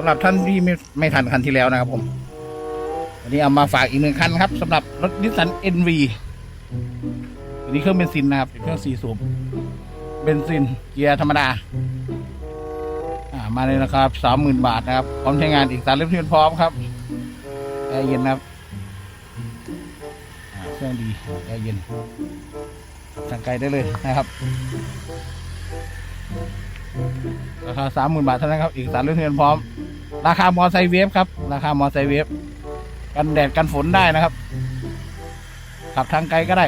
สำหรับท่านที่ไม่ไม่ทันคันที่แล้วนะครับผมวันนี้เอามาฝากอีกหนึ่งคันครับสำหรับรถนิสสัน NV อันนี้เครื่องเบนซินนะครับเป็นเครื่องสี่สูบเบนซินเกียร์ธรรมดาอ่ามาเลยนะครับสามหมื่นบาทนะครับ พร้อมใช้งานอีกสารเล่มที่พร้อมครับแอร์เย็นนะครับเครื่องดีแอร์เย็นขับทางไกลได้เลยนะครับราคาสามหมื่นบาทเท่านั้นครับ อีกสารเล่มที่พร้อม ราคามอไซเวฟครับ ราคามอไซเวฟกันแดดกันฝนได้นะครับ ขับทางไกลก็ได้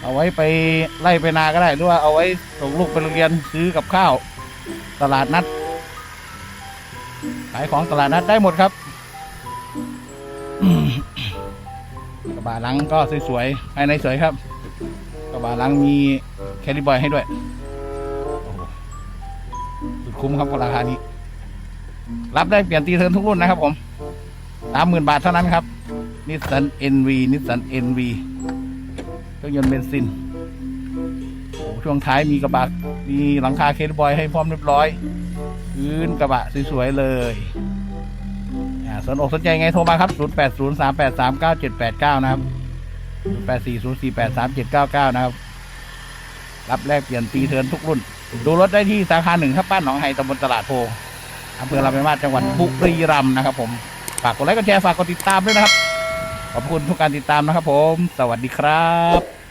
เอาไว้ไปไล่ไปนาก็ได้หรือว่าเอาไว้ส่งลูกไปโรงเรียนซื้อกับข้าว ตลาดนัดขายของตลาดนัดได้หมดครับกระบะหลังก็สวยๆภายในสวยครับ กระบะหลังมีแคลิบอยให้ด้วยสุดคุ้มครับกับราคานี้ รับได้เปลี่ยนตีเทินทุกรุ่นนะครับผมสามหมื่นบาทเท่านั้นครับนิสสัน NV นิสสัน NV เครื่องยนต์เบนซินโอ้โหช่วงท้ายมีกระบะมีหลังคาเคสบอยให้พร้อมเรียบร้อยพื้นกระบะสวยๆเลยอ่าสนอกสนใจไงโทรมาครับ 0 8 0 3 8 3 9 7 8 9 นะครับ 0 8 4 0 4 8 3 7 9 9 นะครับ รับแลกเปลี่ยนตีเทินทุกรุ่น ดูรถได้ที่สาขาหนึ่งครับบ้านหนองไฮตำบลตลาดโพ อำเภอลำปางมาศจังหวัดบุรีรัมย์นะครับ ผมฝากกดไลค์กดแชร์ฝากกดติดตามด้วยนะครับ ขอบคุณทุกการติดตามนะครับ ผม สวัสดีครับ